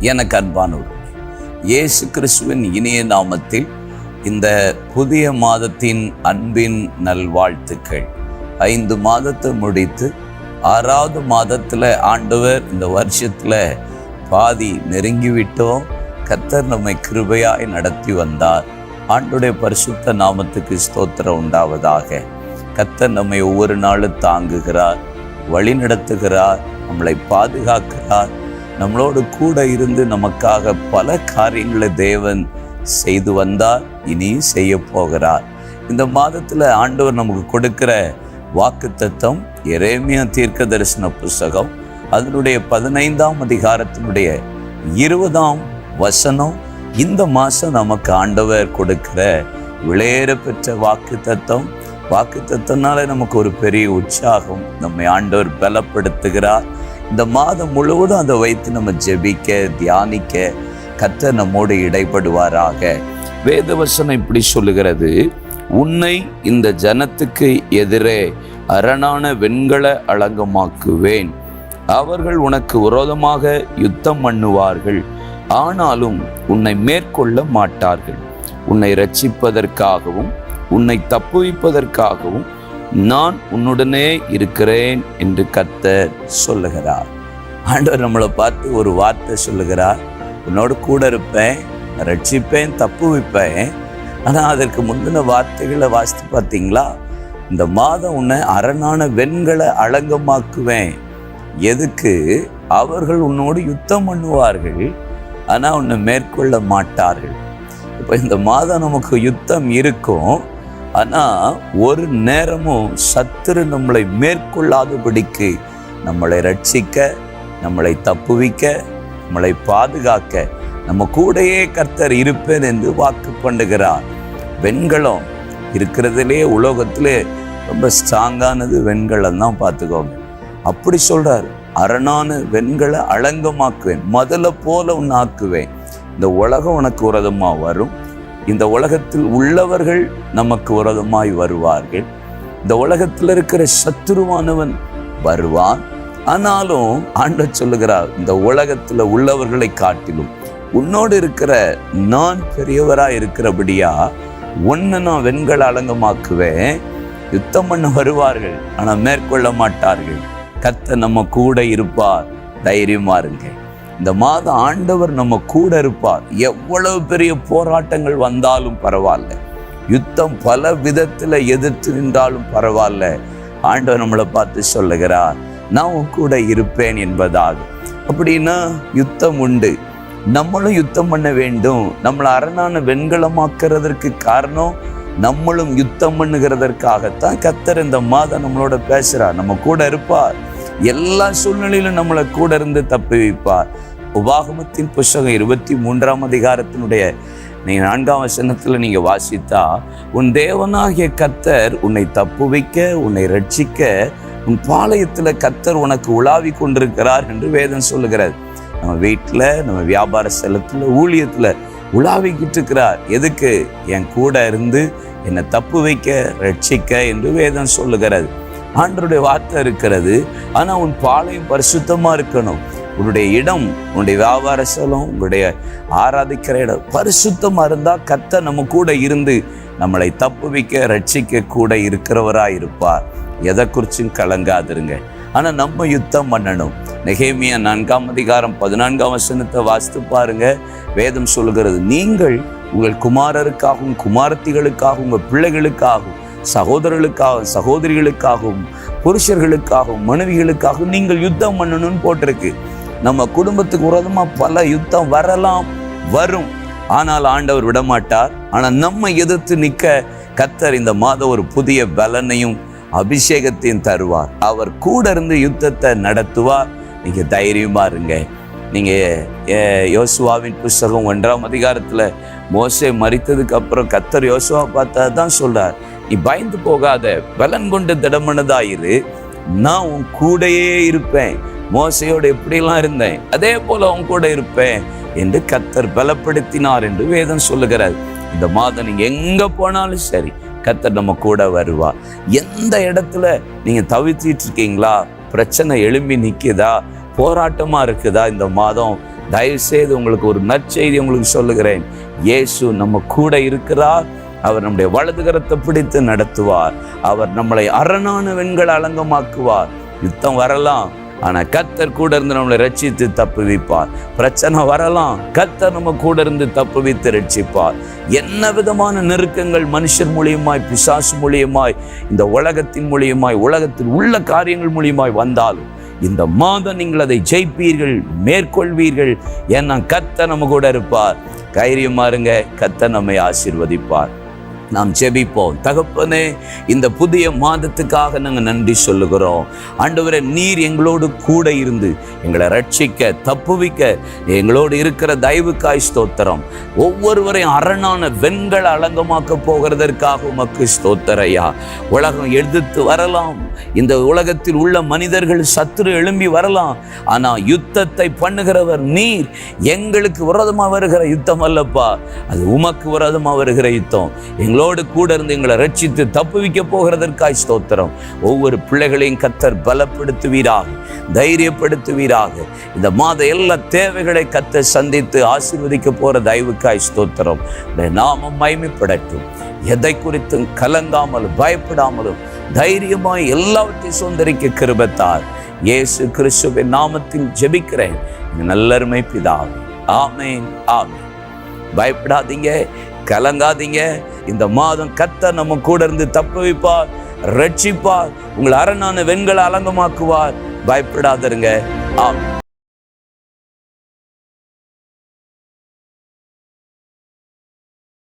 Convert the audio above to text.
எனக்கு அன்பானவர் இயேசு கிறிஸ்துவின் இனிய நாமத்தில் இந்த புதிய மாதத்தின் அன்பின் நல்வாழ்த்துக்கள். ஐந்து மாதத்தை முடித்து ஆறாவது மாதத்தில் ஆண்டவர் இந்த வருஷத்தில் பாதி நெருங்கிவிட்டோம். கத்தர் நம்மை கிருபையாய் நடத்தி வந்தார். ஆண்டுடைய பரிசுத்த நாமத்துக்கு ஸ்தோத்திரம் உண்டாவதாக. கத்தர் நம்மை ஒவ்வொரு நாளும் தாங்குகிறார் வழி நடத்துகிறார் நம்மளை பாதுகாக்கிறார். நம்மளோடு கூட இருந்து நமக்காக பல காரியங்களை தேவன் செய்து வந்தார் இனி செய்ய போகிறார். இந்த மாதத்தில் ஆண்டவர் நமக்கு கொடுக்கிற வாக்கு தத்தம் எரேமியா தீர்க்க தரிசன புஸ்தகம் அதனுடைய பதினைந்தாம் அதிகாரத்தினுடைய இருபதாம் வசனம் இந்த மாதம் நமக்கு ஆண்டவர் கொடுக்கிற விளையேற பெற்ற வாக்கு தத்தம் வாக்கு தத்தனால நமக்கு ஒரு பெரிய உற்சாகம். நம்மை ஆண்டவர் பலப்படுத்துகிறார். இந்த மாதம் முழுவதும் அதை வைத்து நம்ம ஜெபிக்க தியானிக்க கத்த நம்மோடு இடைப்படுவாராக. வேதவசனம் இப்படி சொல்லுகிறது. உன்னை இந்த ஜனத்துக்கு எதிரே அரணான வெண்கல அலங்கமாக்குவேன். அவர்கள் உனக்கு விரோதமாக யுத்தம் பண்ணுவார்கள். ஆனாலும் உன்னை மேற்கொள்ள மாட்டார்கள். உன்னை ரட்சிப்பதற்காகவும் உன்னை தப்புவிப்பதற்காகவும் நான் உன்னுடனே இருக்கிறேன் என்று கத்த சொல்லுகிறார். ஆண்டவர் நம்மளை பார்த்து ஒரு வார்த்தை சொல்லுகிறார். உன்னோடு கூட இருப்பேன் ரட்சிப்பேன் தப்பு வைப்பேன். ஆனால் அதற்கு முந்தின வார்த்தைகளை வாசித்து பார்த்தீங்களா? இந்த மாதம் உன்னை அரணான வெண்களை அலங்கமாக்குவேன். எதுக்கு? அவர்கள் உன்னோடு யுத்தம் பண்ணுவார்கள் ஆனால் உன்னை மேற்கொள்ள மாட்டார்கள். இப்போ இந்த மாதம் நமக்கு யுத்தம் இருக்கும். ஆனால் ஒரு நேரமும் சத்துரு நம்மளை மேற்கொள்ளாதபடிக்கு நம்மளை ரட்சிக்க நம்மளை தப்புவிக்க நம்மளை பாதுகாக்க நம்ம கூடையே கர்த்தர் இருப்பேன் என்று வாக்கு பண்ணுகிறார். வெண்கலம் இருக்கிறதுலே உலோகத்திலே ரொம்ப ஸ்ட்ராங்கானது வெண்கலம் தான் பார்த்துக்கோங்க. அப்படி சொல்கிறார் அரணான வெண்களை அலங்கமாக்குவேன் முதல்ல போல உன்னை ஆக்குவேன். இந்த உலகம் உனக்கு உரதமாக வரும் இந்த உலகத்தில் உள்ளவர்கள் நமக்கு உரகமாய் வருவார்கள். இந்த உலகத்தில் இருக்கிற சத்துருவானவன் வருவான். ஆனாலும் ஆண்ட சொல்லுகிறார் இந்த உலகத்தில் உள்ளவர்களை காட்டிலும் உன்னோடு இருக்கிற நான் பெரியவராக இருக்கிறபடியா ஒன்று நான் வெண்கள் அலங்கமாக்குவேன். யுத்தம் பண்ண வருவார்கள் ஆனால் மேற்கொள்ள மாட்டார்கள். கத்த நம்ம கூட இருப்பார். தைரியமா இருங்க. இந்த மாதம் ஆண்டவர் நம்ம கூட இருப்பார். எவ்வளவு பெரிய போராட்டங்கள் வந்தாலும் பரவாயில்ல. யுத்தம் பல விதத்தில் எதிர்த்து நின்றாலும் பரவாயில்ல. ஆண்டவர் நம்மளை பார்த்து சொல்லுகிறார் நான் உன் கூட இருப்பேன் என்பதாக. அப்படின்னா யுத்தம் உண்டு. நம்மளும் யுத்தம் பண்ண வேண்டும். நம்மளை அரணான வெண்கலமாக்குறதற்கு காரணம் நம்மளும் யுத்தம் பண்ணுகிறதற்காகத்தான் கத்தர் இந்த மாதம் நம்மளோட பேசுகிறார் நம்ம கூட இருப்பார். எல்லா சூழ்நிலையிலும் நம்மளை கூட இருந்து தப்பி வைப்பார். உபாகமத்தின் புஸ்தகம் இருபத்தி மூன்றாம் அதிகாரத்தினுடைய நீ நான்காம் வசனத்தில் நீங்கள் வாசித்தா உன் தேவனாகிய கத்தர் உன்னை தப்பு வைக்க உன்னை ரட்சிக்க உன் பாளையத்தில் கத்தர் உனக்கு உலாவி கொண்டிருக்கிறார் என்று வேதம் சொல்லுகிறார். நம்ம வீட்டில் நம்ம வியாபார ஸ்தலத்தில் ஊழியத்தில் உலாவிக்கிட்டு இருக்கிறார். எதுக்கு? என் கூட இருந்து என்னை தப்பு வைக்க ரட்சிக்க என்று வேதம் சொல்லுகிறது. ஆண்டருடைய வார்த்தை இருக்கிறது. ஆனால் உன் பாளையம் பரிசுத்தமாக இருக்கணும். உன்னுடைய இடம் உன்னுடைய வியாபார ஸ்தலம் உங்களுடைய ஆராதிக்கிற இடம். பரிசுத்தமாக இருந்தால் கத்த நம்ம கூட இருந்து நம்மளை தப்புவிக்க ரட்சிக்க கூட இருக்கிறவராக இருப்பார் எதை குறிச்சும் கலங்காதிருங்க. ஆனால் நம்ம யுத்தம் பண்ணணும். நெகேமியா நான்காம் அதிகாரம் பதினான்காம் வசனத்தை வாசித்து பாருங்க. வேதம் சொல்லுகிறது நீங்கள் உங்கள் குமாரருக்காகவும் குமாரத்திகளுக்காகவும் உங்கள் பிள்ளைகளுக்காகவும் சகோதரர்களுக்காகவும் சகோதரிகளுக்காகவும் புருஷர்களுக்காகவும் மனைவிகளுக்காகவும் நீங்கள் யுத்தம் பண்ணணும்னு போட்டிருக்கு. நம்ம குடும்பத்துக்கு விரோதமாக பல யுத்தம் வரலாம் வரும். ஆனால் ஆண்டவர் விடமாட்டார். ஆனால் நம்ம எதிர்த்து நிற்க கத்தர் இந்த மாதம் ஒரு புதிய பலனையும் அபிஷேகத்தையும் தருவார். அவர் கூட இருந்து யுத்தத்தை நடத்துவார். நீங்கள் தைரியமாக இருங்க நீங்கள் யோசுவாவின் புஸ்தகம் ஒன்றாம் அதிகாரத்தில் மோசை மறித்ததுக்கு அப்புறம் கத்தர் யோசுவா பார்த்தா தான் சொல்கிறார் நீ பயந்து போகாத. பலன் கொண்டு திடமனதாயிரு. நான் உன் கூடயே இருப்பேன். மோசையோடு எப்படிலாம் இருந்தேன்? அதே போல உன் கூட இருப்பேன் என்று கத்தர் பலப்படுத்தினார் என்று வேதம் சொல்லுகிறார். இந்த மாதம் நீங்க எங்க போனாலும் சரி கத்தர் நம்ம கூட வருவா. எந்த இடத்துல நீங்க தவித்திட்டு இருக்கீங்களா? பிரச்சனை எழும்பி நிக்குதா? போராட்டமா இருக்குதா? இந்த மாதம் தயவு செய்து உங்களுக்கு ஒரு நற்செய்தி உங்களுக்கு சொல்லுகிறேன். இயேசு நம்ம கூட இருக்கிறார். அவர் நம்முடைய வலதுகரத்தை பிடித்து நடத்துவார். அவர் நம்மளை அரணான வெண்கள் அலங்கமாக்குவார். யுத்தம் வரலாம். ஆனால் கத்தர் கூட இருந்து நம்மளை ரட்சித்து தப்புவிப்பார். பிரச்சனை வரலாம் கத்தர் நம்ம கூட இருந்து தப்புவித்து ரட்சிப்பார். என்ன விதமான நெருக்கங்கள் மனுஷர் மூலியமாய் பிசாசு மூலியமாய் இந்த உலகத்தின் மூலியமாய் உலகத்தில் உள்ள காரியங்கள் மூலியமாய் வந்தாலும் இந்த மாதம் நீங்கள் அதை ஜெயிப்பீர்கள் மேற்கொள்வீர்கள் ஏன்னா கத்த நம்ம கூட இருப்பார். தைரியமா இருங்க கத்த நம்மை ஆசிர்வதிப்பார். நாம் ஜெபிப்போம். தகப்பனே இந்த புதிய மாதத்துக்காக நாங்கள் நன்றி சொல்லுகிறோம். ஆண்டவரே நீர் எங்களோடு கூட இருந்து எங்களை ரட்சிக்க தப்புவிக்க எங்களோடு இருக்கிற தயவுக்காய் ஸ்தோத்திரம். ஒவ்வொருவரையும் அரணான வெண்கள அலங்கமாக்க போகிறதற்காக உமக்கு ஸ்தோத்தரையா உலகம் எதிர்த்து வரலாம். இந்த உலகத்தில் உள்ள மனிதர்கள் சத்துரு எழும்பி வரலாம். ஆனால் யுத்தத்தை பண்ணுகிறவர் நீர். எங்களுக்கு விரோதமாக வருகிற யுத்தம் அல்லப்பா. அது உமக்கு விரோதமாக வருகிற யுத்தம். எங்களோடு கூட இருந்து எங்களை ரட்சித்து தப்புவிக்க போகிறதற்காய் ஸ்தோத்திரம். ஒவ்வொரு பிள்ளைகளையும் கத்தர் பலப்படுத்துவீராக தைரியப்படுத்துவீராக. இந்த மாத எல்லா தேவைகளை கத்த சந்தித்து ஆசீர்வதிக்க போற தயவுக்காய் ஸ்தோத்திரம். நாமம் மகிமைப்படட்டும். எதை குறித்தும் கலங்காமலும் பயப்படாமலும் தைரியமாய் எல்லாவற்றையும் சுந்தரிக்க கிருபத்தார். இயேசு கிறிஸ்துவின் நாமத்தில் ஜெபிக்கிறேன். நல்லருமை பிதாவே. ஆமேன் ஆமேன். பயப்படாதீங்க. கலங்காதீங்க. இந்த மாதம் கத்த நம்ம கூட இருந்து தப்பு வைப்பார் ரட்சிப்பார் உங்களை அரணான வெண்களை அலங்கமாக்குவார். பயப்படாதருங்க. ஆமாம்